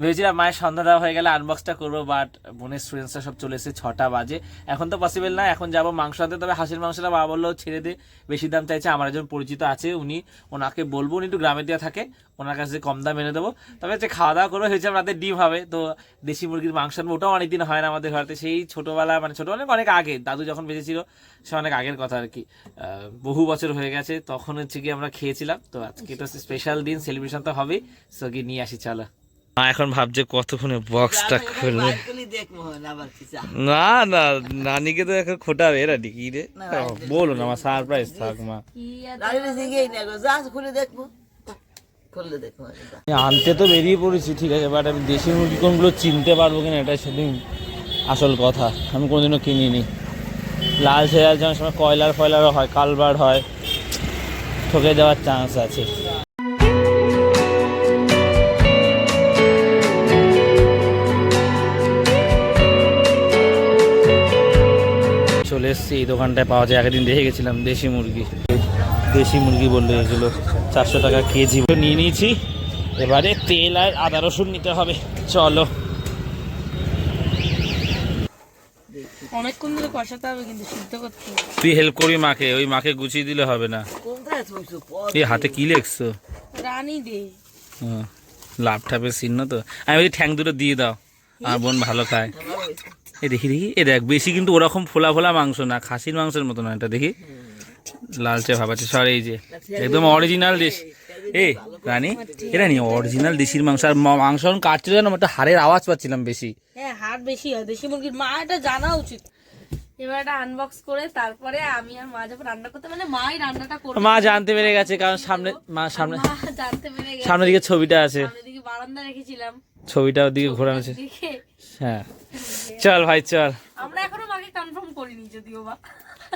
ভেবেছিলাম মায়ের সন্ধ্যাটা হয়ে গেলে আনবক্সটা করব বাট বোনের স্টুডেন্টসরা সব চলে এসেছে, ছটা বাজে। এখন তো পসিবল না, এখন যাব মাংস আনতে, তবে হাঁসের মাংসটা বাবা বলল, ছেড়ে দে, বেশি দাম চাইছে, আমার একজন পরিচিত আছে, উনি ওনাকে বলব, উনি একটু গ্রামে দিয়ে থাকে, ওনার কাছে কম দাম এনে দেবো। তবে হচ্ছে খাওয়া দাওয়া করব হয়েছে রাতে ডিম হবে, তো দেশি মুরগির মাংস আনব, ওটাও অনেকদিন হয় না আমাদের ঘরেতে, সেই ছোটোবেলা মানে ছোটোবেলা অনেক আগে, দাদু যখন বেঁচেছিল, সে অনেক আগের কথা আর কি। বহু বছর হয়ে গেছে, তখন হচ্ছে কি আমরা খেয়েছিলাম, তো আজকে এটা স্পেশাল দিন সেলিব্রেশন তো হবেই সো গিয়ে নিয়ে আসি, চলো। মা এখন ভাবছে কতক্ষণে বক্সটা খুলবে। না না নানিকে তো এখন খোটাবে এরা কি রে। বলো না আমার সারপ্রাইজ থাক মা। আনতে তো বেরিয়ে পড়েছি ঠিক আছে বাট আমি দেশি মুরগি কোনগুলো চিনতে পারব কিনা এটাই সেদিন আসল কথা। আমি কোনোদিনও কিনিনি। লাল ছেড়াল যেমন সময় কয়লার ফয়লারও হয় কালবার হয় ঠকে দেওয়ার চান্স আছে। এসছি এই দোকানটায় পাওয়া যায়। আগের দিন দেখে গেছিলাম দেশি মুরগি। দেশি মুরগি বললে এগুলো চারশো টাকা কেজি। নিয়ে নিয়েছি। এবারে তেল আর আদা রসুন নিতে হবে। চলো। অনেকক্ষণ ধরে কষাতে হবে কিন্তু সিদ্ধ করতে তুই হেল্প করবি মাকে ওই মাকে গুছিয়ে দিলে হবে না। এই হাতে কি লেখছো? রানী দে। হুম, লাভ ঠাপের চিহ্ন তো। আমি বলছি ঠ্যাং দুটো দিয়ে দাও। আমার বোন ভালো খায়। এ দেখি দেখি। এ দেখ বেশি কিন্তু ওরকম ফোলা ফোলা মাংস না খাসির মাংসের মতো না এটা দেখি। লালচে ভাবাচ্ছে সর এই যে। একদম অরিজিনাল দেশ এ রানী এ রানী অরিজিনাল দেশির মাংস। আর মা- মাংস যখন কাটছিল যেন একটা হাড়ের আওয়াজ পাচ্ছিলাম বেশি। হ্যাঁ হাট বেশি হয় দেশি মুরগির। মা এটা জানা উচিত। এবার এটা আনবক্স করে তারপরে আমি আর মা যখন রান্না করতে মানে মাই রান্নাটা করবে। মা জানতে পেরে গেছে কারণ সামনে মা সামনে জানতে পেরে গেছে। সামনের দিকে ছবিটা আছে। সামনের দিকে বারান্দা রেখেছিলাম। ছবিটা ওদিকে ঘোরানো আছে। হ্যাঁ। চল ভাই চল। আমরা এখনও মাকে কনফার্ম করিনি যদিও বা।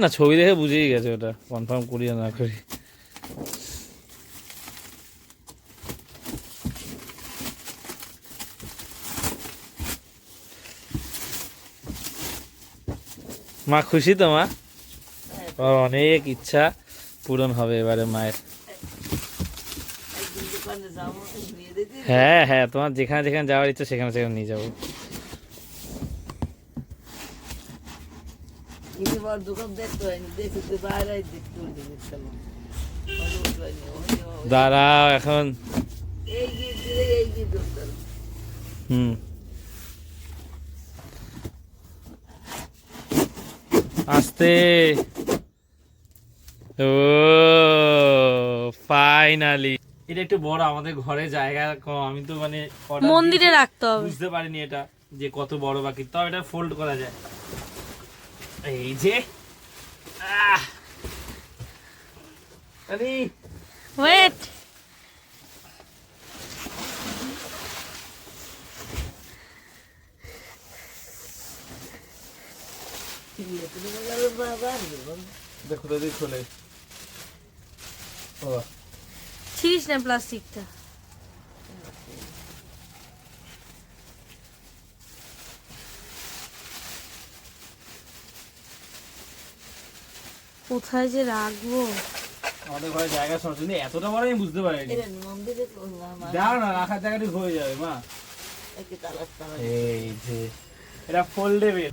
না ছবি দেখে বুঝেই গেছে ওটা। কনফার্ম করি না করি। মা খুশি তো মা? অনেক ইচ্ছা পূরণ হবে এবারে মায়ের। হ্যাঁ হ্যাঁ তোমার যেখানে যেখানে যাওয়ার ইচ্ছা সেখানে সেখানে নিয়ে যাব। বড় দোকান দেখতে হয়নি দেখি তো বাইরে দেখতে হয়নি দেখতে হয়নি দাঁড়াও এখন এই যে দিলে এই যে দোকান হুম। আস্তে। ও ফাইনালি এটা একটু বড় আমাদের ঘরে জায়গা কম। আমি তো মানে মন্দিরে রাখতে হবে। বুঝতে পারিনি এটা যে কত বড় বাকি তাও এটা ফোল্ড করা যায়। এই যে আহ। আরে ওয়েট দেখো দাদি খোলে ছিড়িস না প্লাস্টিকটা কোথায় যে রাখব? আমাদের ঘরে জায়গা সমস্যা নেই এতটা বড় আমি বুঝতে পারিনি। দাও না রাখার জায়গাটি হয়ে যাবে মা। এই যে এটা ফোল্ডেবল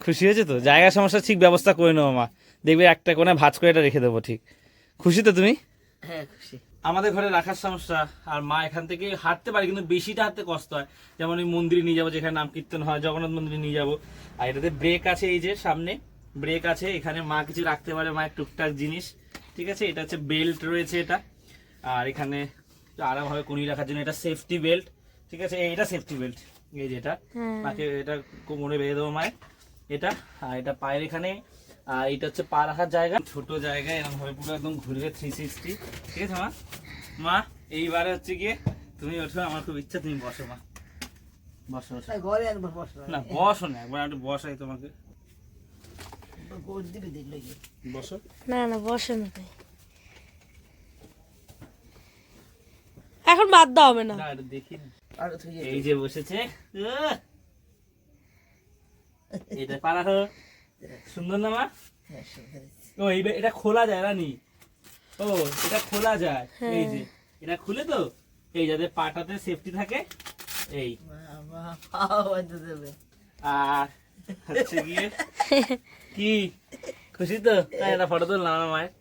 খুশি হয়েছে তো? জায়গা সমস্যা ঠিক ব্যবস্থা করে নেব মা। দেখবে একটা কোণে ভাঁজ করে এটা রেখে দেবো ঠিক। খুশি তো তুমি? হ্যাঁ খুশি। আমাদের ঘরে রাখার সমস্যা আর মা এখান থেকে হাঁটতে পারে কিন্তু বেশিটা হাঁটতে কষ্ট হয়। যেমন ওই মন্দিরে নিয়ে যাব যেখানে নাম কীর্তন হয় জগন্নাথ মন্দিরে নিয়ে যাব। আর এটাতে ব্রেক আছে এই যে সামনে ব্রেক আছে এখানে মা কিছু রাখতে পারে মায়ের টুকটাক জিনিস ঠিক আছে? এটা হচ্ছে বেল্ট রয়েছে এটা। আর এখানে আরামভাবে কুনি রাখার জন্য এটা সেফটি বেল্ট ঠিক আছে? এটা সেফটি বেল্ট এই যে এটা। হ্যাঁ। মাকে এটা কোমরে বেঁধে দেবো মায়ের। এটা আর এটা পায়ের এখানে আর এটা হচ্ছে পা রাখার জায়গা। ছোট জায়গায় এরকম ভাবে পুরো একদম ঘুরবে থ্রি সিক্সটি ঠিক আছে মা? মা এইবারে হচ্ছে গিয়ে তুমি ওঠো আমার খুব ইচ্ছা তুমি বসো মা। বসো বসো। তাই ঘরে আনব বসল না বসো না একবার একটু বসাই তোমাকে। গোট দিবি দিলে বসো। না না বসে না এখন বাদ দাও হবে না। না দেখি। আর তুই এই যে বসেছে এটা পা রাখো সুন্দর না মা? হ্যাঁ। ও এটা খোলা যায় রানি। ও এটা খোলা যায়। এই যে এটা খুলে তো? এই যাতে পাটাতে সেফটি থাকে এই। আর হচ্ছে গিয়ে কি? খুশি তো? তাই একটা ফটো তুললাম আমার মায়ের।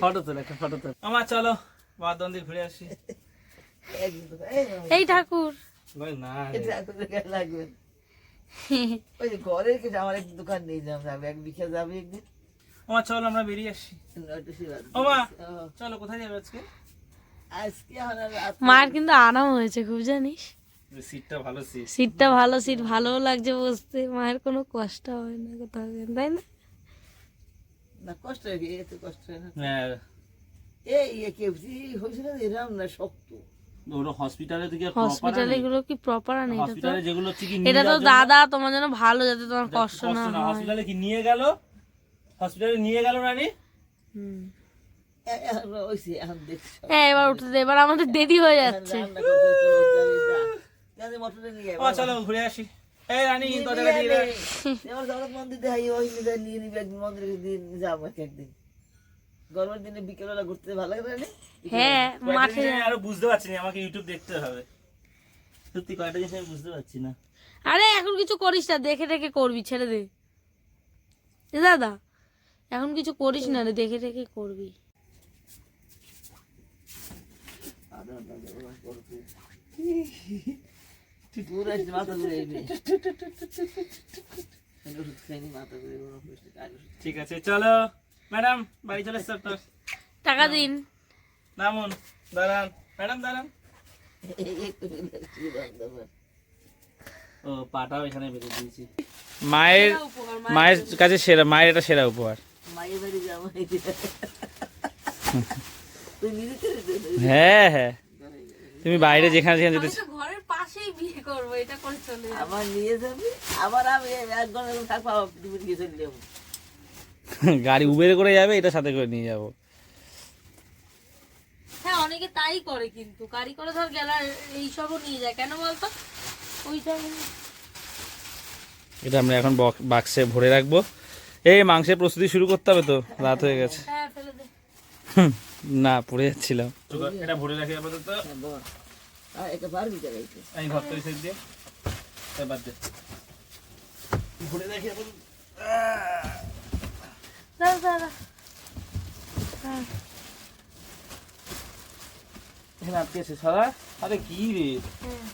ফটো তোল একটা ফটো তোল। আমার চলো বাদন দিয়ে ঘুরে আসি। এই ঠাকুর। বল না। এটা লাগবে? ওই আমার এক দোকান নিয়ে যাব যাবে এক যাবে একদিন। আমার চলো আমরা বেরিয়ে আসি নয়টা সেবা দিবে। ও মা ও, চলো কোথায় যাবে আজকে? মায়ের কিন্তু আরাম হয়েছে খুব জানিস? সিটটা ভালো সিট সিটটা ভালো সিট ভালোও লাগছে বসতে। মায়ের কোনো কষ্ট হয় না কোথাও তাই না? না কষ্ট হয়ে কষ্ট হয় না হ্যাঁ। এই এ কেউ হয়েছিল এরম না শক্ত। ওরা হসপিটালে থেকে হসপিটালে গুলো কি প্রপার আনে? এটা হসপিটালে যেগুলো কি এটা তো দাদা তোমার জন্য ভালো যাতে তোমার কষ্ট না হয়। হসপিটালে কি নিয়ে গেল? হসপিটালে নিয়ে গেল রানী? হুম। এ- এখন ওইসে এখন দেখছি। হ্যাঁ এবার এবার আমাদের দেরি হয়ে যাচ্ছে। রান্না করতে তো রোজ যাবে, যা। যাতে মটরে নিয়ে যাবে। ও চলো ঘুরে আসি। এই রানী দরজাটা দিয়ে এবার মন্দির দেখাই ওই নিয়ে নিয়ে নিবে একদিন মন্দিরে দিয়ে যাব একদিন গরমের দিনে বিকেলবেলা ঘুরতে ভালো লাগে না হ্যাঁ মাঠে আরও বুঝতে পারছি না আমাকে ইউটিউব দেখতে হবে। সত্যি কয়েকটা জিনিস আমি বুঝতে পারছি না। আরে এখন কিছু করিস না দেখে দেখে করবি ছেড়ে দে। দাদা এখন কিছু করিস না রে দেখে দেখে করবি। ঠিক আছে চলো। ম্যাডাম বাড়ি চলে এসছে আপনার। টাকা দিন। নামুন দাঁড়ান। ম্যাডাম দাঁড়ান। ও পাটাও এখানে বেঁধে দিয়েছি। মায়ের মায়ের কাছে সেরা মায়ের এটা সেরা উপহার। মায়ের বাড়ি যাব হ্যাঁ হ্যাঁ। তুমি বাইরে যেখানে যেখানে যেতে ঘরের পাশেই বিয়ে করব এটা করে চলে আবার নিয়ে যাবি? আবার আমি এক ঘণ্টা থাকব আবার গিয়ে চলে যাব। গাড়ি উবের করে যাবে এটা সাথে করে নিয়ে যাব। হ্যাঁ অনেকে তাই করে কিন্তু। গাড়ি করে ধর এইসবও নিয়ে যায়। কেন বলতো? ওইটা এটা আমরা এখন বক- বাক্সে ভরে রাখব। এই মাংসের প্রস্তুতি শুরু করতে হবে তো? রাত হয়ে গেছে। হ্যাঁ ফেলে দে। হুম, না পড়ে যাচ্ছিলাম। এটা ভরে রাখি আপাতত। হ্যাঁ এটা পারবি ঘর দিয়ে। এবার দে। ভরে রাখি আপাতত। দাদা হ্যাঁ এখানে আটকে আছে সারা আরে কি রে? হ্যাঁ।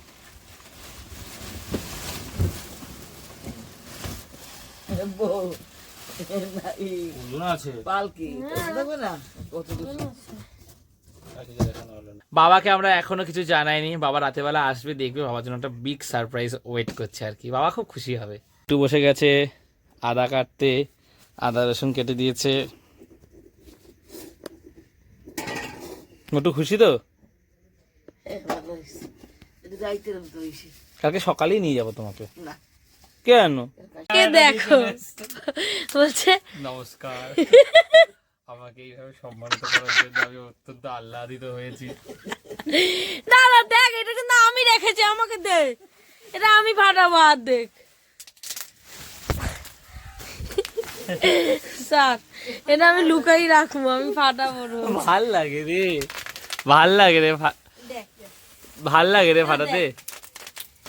বউ না, এই ওজন আছে। পালকি দেখবে না? কত কিছু। বাবাকে আমরা এখনও কিছু জানাইনি। বাবা রাতেবেলা আসবে দেখবে। বাবার জন্য একটা বিগ সারপ্রাইজ ওয়েট করছে আর কি। বাবা খুব খুশি হবে। একটু বসে গেছে আদা কাটতে। আদা রসুন কেটে দিয়েছে। একটু খুশি তো? কালকে সকালেই নিয়ে যাব তোমাকে। না। কেন? কে দেখো? বলছে নমস্কার। আমাকে এইভাবে সম্মানিত করার জন্য আমি অত্যন্ত আহ্লাদিত হয়েছি। দাদা দেখ এটা কিন্তু আমি রেখেছি আমাকে দে। এটা আমি ফাটাবো আর দেখ। স্যার এটা আমি লুকাই রাখব আমি ফাটাবো। ভালো লাগে রে। ভালো লাগে রে ফা- ভালো লাগে রে ফাটাতে।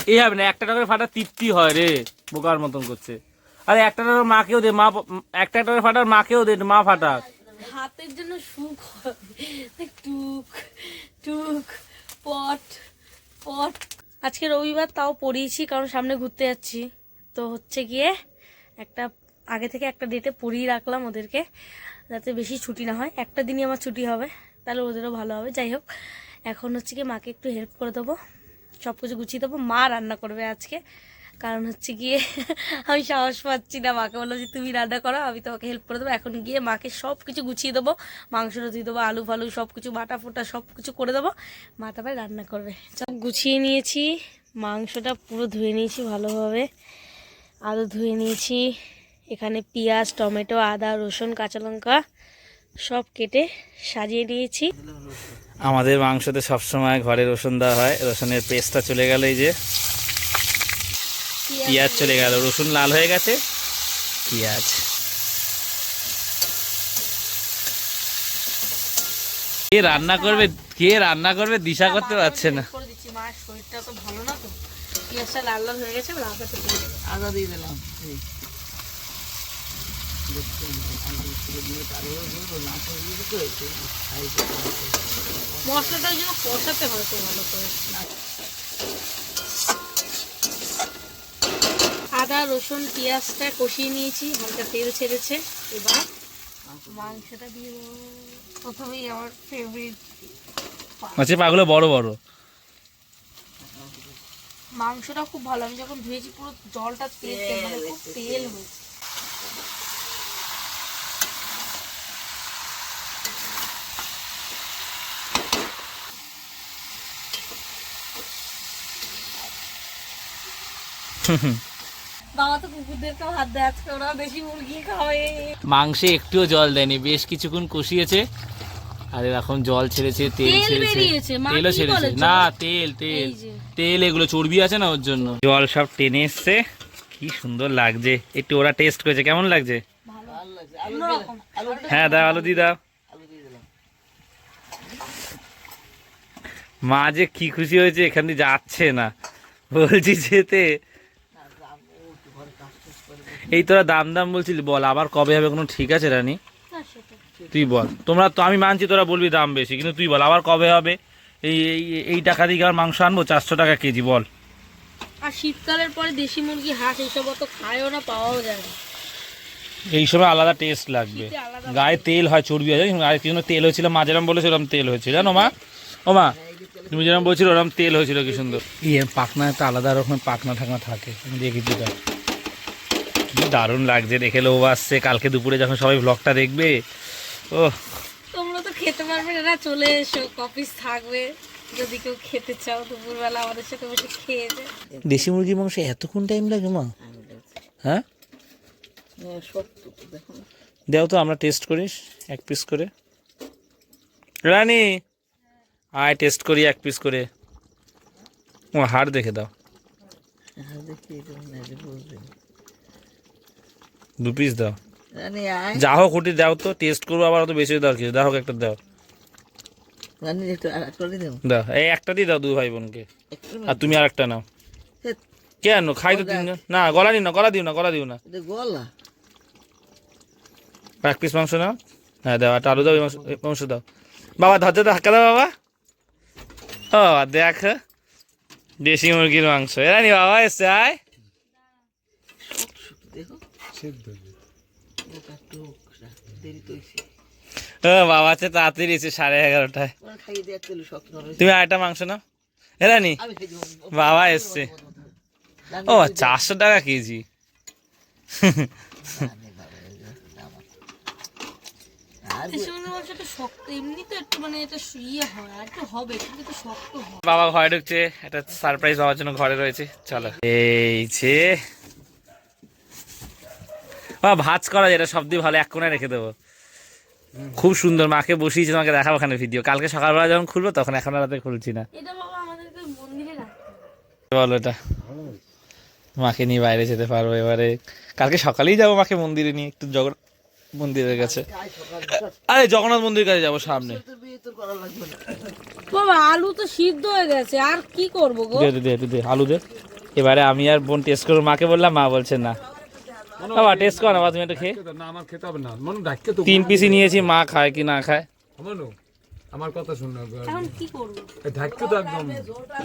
এই হবে না একটা টাকার ফাটা তৃপ্তি হয় রে বোকার মতন করছে। আরে একটা টাকার মাকেও দে মা একটা টাকার ফাটার মাকেও দে মা ফাটাক। হাতের জন্য সুখ টুক টুক পট পট। আজকে রবিবার তাও পড়িয়েছি কারণ সামনে ঘুরতে যাচ্ছি। তো হচ্ছে গিয়ে একটা আগে থেকে একটা ডেটে পড়িয়ে রাখলাম ওদেরকে, যাতে বেশি ছুটি না হয়। একটা দিনই আমার ছুটি হবে, তাহলে ওদেরও ভালো হবে। যাই হোক, এখন হচ্ছে কি মাকে একটু হেল্প করে দেবো। সব কিছু গুছিয়ে দেবো। মা রান্না করবে আজকে। কারণ হচ্ছে গিয়ে আমি সাহস পাচ্ছি না। মাকে বললাম যে, তুমি রান্না করো, আমি তোমাকে হেল্প করে দেবো। এখন গিয়ে মাকে সব কিছু গুছিয়ে দেবো। মাংস দিয়ে দেবো, আলু ফালু সব কিছু বাটা ফোটা সব কিছু করে দেবো। মা তারপরে রান্না করবে। সব গুছিয়ে নিয়েছি। মাংসটা পুরো ধুয়ে নিয়েছি ভালোভাবে। আলু ধুয়ে নিয়েছি। এখানে পেঁয়াজ টমেটো আদা রসুন কাঁচা লঙ্কা সব কেটে সাজিয়ে দিয়েছি। আমাদের মাংসতে সবসময় ঘরে রসুন দেওয়া হয়। রসুনের পেস্টটা চলে গেল এই যে। পেঁয়াজ চলে গেল। রসুন লাল হয়ে গেছে। পেঁয়াজ। কে রান্না করবে? কে রান্না করবে? দিশা করতে পারছে না। করে দিচ্ছি মায়ের শরীরটা তো ভালো না তো। পেঁয়াজটা লাল লাল হয়ে গেছে আদা দিয়ে দিলাম। মশলাটা ওই কষাতে হয় তো ভালো করে। আদা রসুন পেঁয়াজটা কষিয়ে নিয়েছি হালকা তেল ছেড়েছে। এবার মাংসটা দিয়ে প্রথমেই আমার ফেভারিট মাছের পাগুলো বড় বড়। মাংসটা খুব ভালো আমি যখন ধুয়েছি পুরো জলটা তেল তেল মানে খুব তেল হয়েছে। বাবা তো কুকুরদেরকেও হাত দেয় আজকে ওরা বেশি মুরগি খাওয়ায় মাংসে একটুও জল দেয়নি বেশ কিছুক্ষণ কষিয়েছে। আর এরকম জল ছেড়েছে তেল ছেড়েছে। তেলও ছেড়েছে। না তেল তেল। তেল এগুলো চর্বি আছে না ওর জন্য? জল সব টেনে এসছে। কি সুন্দর লাগছে। একটু ওরা টেস্ট করেছে। কেমন লাগছে? হ্যাঁ দাও আলু দিয়ে দাও। আলু দিয়ে দিলাম মা যে কি খুশি হয়েছে এখান দিয়ে যাচ্ছে না। বলছি যেতে না, দাম, ও একটু ঘরে কাজ টাজ করে এই তোরা দাম দাম বলছিলি বল আবার কবে হবে কোনো ঠিক আছে রানী? তুই বল। তোমরা তো আমি মানছি তোরা বলবি দাম বেশি কিন্তু তুই বল আবার কবে হবে? এই এই- এই টাকা দিয়ে আর মাংস আনব? চারশো টাকা কেজি বল। আর শীতকালের পরে দেশি মুরগি হাঁস এইসব অত খায়ও না পাওয়াও যায় না। এই সময় আলাদা টেস্ট লাগবে। গায়ে তেল হয় চর্বি হয় জানিস? গায়ে কি জন্য তেল হয়েছিল মা যেরকম বলেছে ওরকম তেল হয়েছিল জানো মা? ও মা তুমি যেরকম বলছিল ওরকম তেল হয়েছিল কি সুন্দর। ইয়ে পাকনা একটা আলাদা রকমের পাকনা ঠাকনা থাকে আমি দেখেছি দারুণ লাগছে দেখে লোভ আসছে। কালকে দুপুরে যখন সবাই ব্লগটা দেখবে ও তোমরা তো খেতে পারবে না চলে এসো কপিস থাকবে। যদি কেউ খেতে চাও দুপুরবেলা আমাদের সাথে বসে খেয়ে যায় দেশি মুরগির মাংস এতক্ষণ টাইম লাগে মা? হ্যাঁ? হ্যাঁ, তো দেও তো আমরা টেস্ট করিস এক পিস করে। রানি! আয় টেস্ট করি এক পিস করে। ও হাড় দেখে দাও। দেখি এই যেমন এই যে বুঝবে। দু পিস দাও। যা হোক ওটি দাও তো টেস্ট করব আবার অত বেশি দাও কিছু দাও হোক একটা দাও। দেবো দাও। এই একটা দিয়ে দাও দু ভাই বোনকে। আর তুমি আর একটা নাও কেন? খাই তো তিনজন। না গলা নিও না গলা দিও না গলা দিও না। গলা। এক পিস মাংস নাও। হ্যাঁ দাও একটা আলু দাও মাংস মাংস দাও। বাবা ধরতে তো হাক্কা দাও বাবা। ও দেখ দেশি মুরগির মাংস। এরা নি বাবা এসছে আয়। ও বাবা আছে তাড়াতাড়ি এসে সাড়ে এগারোটায়। তুমি আরেকটা মাংস নি আমি খাই দেবো। বাবা এসছে। ও চারশো টাকা কেজি। বাবা, মানে এটা ইয়ে আর একটু হবে কিন্তু একটু শক্ত বাবা ঘরে ঢুকছে একটা সারপ্রাইজ পাওয়ার জন্য ঘরে রয়েছে চলো। এই যে বাবা ভাজ করা যেটা সব দিয়ে ভালো এক কোণে রেখে দেবো। খুব সুন্দর মাকে বসিয়েছি তোমাকে দেখাবো ওখানে ভিডিও কালকে সকালবেলা যখন খুলবো তখন এখন রাতে খুলছি না। এটা বাবা আমাদেরকে মন্দিরে রাখতে হবে। বলো এটা। মাকে নিয়ে বাইরে যেতে পারব এবারে। কালকে সকালেই যাব মাকে মন্দিরে নিয়ে একটু জগন্নাথ মন্দিরের কাছে। আরে জগন্নাথ মন্দিরের কাছে যাব সামনে। করা আলু তো সিদ্ধ হয়ে গেছে আর কি করব দে দে দে আলু দে। এবারে আমি আর বোন টেস্ট করব। মাকে বললাম মা বলছে না। বাবা টেস্ট কর না বাবা, তুমি একটু খেয়ে। না আমার খেতে হবে না। মনে ডাক্কে তো তিন পিসি নিয়েছি মা খায় কি না খায়। মনু আমার কথা শুন না এখন কি করব? ঢাক্কে তো একদম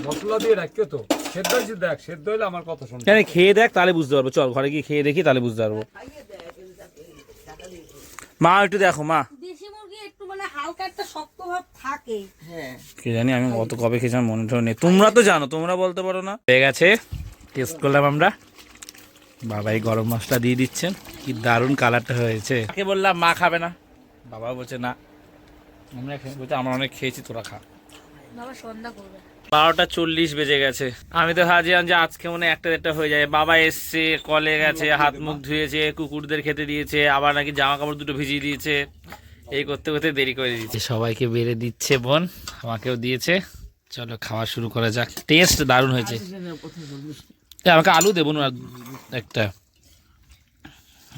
মশলা দিয়ে তো। সেদ্ধ হয়েছে দেখ সেদ্ধ হইলে আমার কথা শুন। জানি খেয়ে দেখ তাহলে বুঝতে পারব। চল ঘরে গিয়ে খেয়ে দেখি তাহলে বুঝতে পারব। মা একটু দেখো মা। দেশি মুরগি একটু মানে হালকা একটা শক্ত ভাব থাকে। হ্যাঁ। কি জানি আমি কত কবে খেয়েছিলাম মনে নেই। তোমরা তো জানো তোমরা বলতে পারো না। হয়ে গেছে টেস্ট করলাম আমরা। বাবা এই গরম মশলা দিয়ে দিচ্ছেন। কি দারুণ কালারটা হয়েছে। মাকে বললাম মা খাবে না। বাবা বলছে না। আমরা খেয়ে বলছে আমরা অনেক খেয়েছি তোরা খা। বাবা সন্ধ্যা করবে। বারোটা চল্লিশ বেজে গেছে। আমি তো ভাবছিলাম যে আজকে মনে হয় একটা দেড়টা হয়ে যায়। বাবা এসছে কলে গেছে হাত মুখ ধুয়েছে কুকুরদের খেতে দিয়েছে আবার নাকি জামা কাপড় দুটো ভিজিয়ে দিয়েছে। এই করতে করতে দেরি করে দিয়েছে। সবাইকে বেড়ে দিচ্ছে বোন আমাকেও দিয়েছে। চলো খাওয়া শুরু করা যাক। টেস্ট দারুণ হয়েছে। আমাকে আলু দেবো না একটা।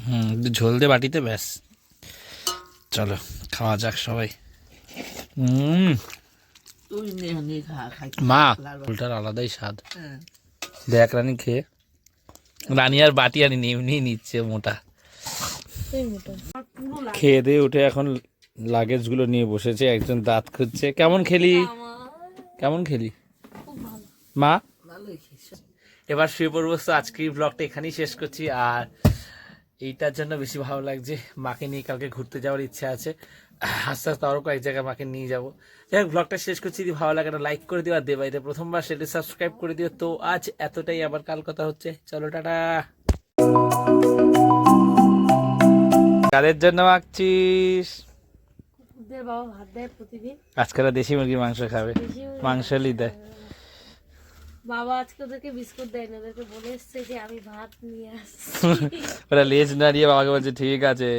হুম ঝোল দে বাটিতে ব্যাস। চলো খাওয়া যাক সবাই। হুম। মা ঝোলটার আলাদাই স্বাদ। হ্যাঁ। দেখ রানী খেয়ে। রানী আর বাটি আনি এমনি নিচ্ছে মোটা। খেয়ে দিয়ে উঠে এখন লাগেজগুলো নিয়ে বসেছে একজন দাঁত খুঁজছে। কেমন খেলি? কেমন খেলি? মা? এবার শুয়ে পড়ব। তো আজকের ব্লগটা এখানেই শেষ করছি। আর এইটার জন্য বেশি ভালো লাগছে মাকে নিয়ে কালকে ঘুরতে যাওয়ার ইচ্ছা আছে। আস্তে আস্তে আরও কয়েক জায়গায় মাকে নিয়ে যাব। যাই হোক ব্লগটা শেষ করছি। যদি ভালো লাগে লাইক করে দিও। আর দেবাইতে প্রথমবার সেটা সাবস্ক্রাইব করে দিও। তো আজ এতটাই। আবার কাল কথা হচ্ছে। চলো টাটা। কাদের জন্য মাখছিস? আজকাল দেশি মুরগির মাংস খাবে। মাংসলি দেয় বাবা আজকে ওদেরকে বিস্কুট দেয় না, ওদেরকে বলে এসছে যে আমি ভাত নিয়ে আসছি। ওরা লেজ নাড়িয়ে বাবাকে বলছে, ঠিক আছে।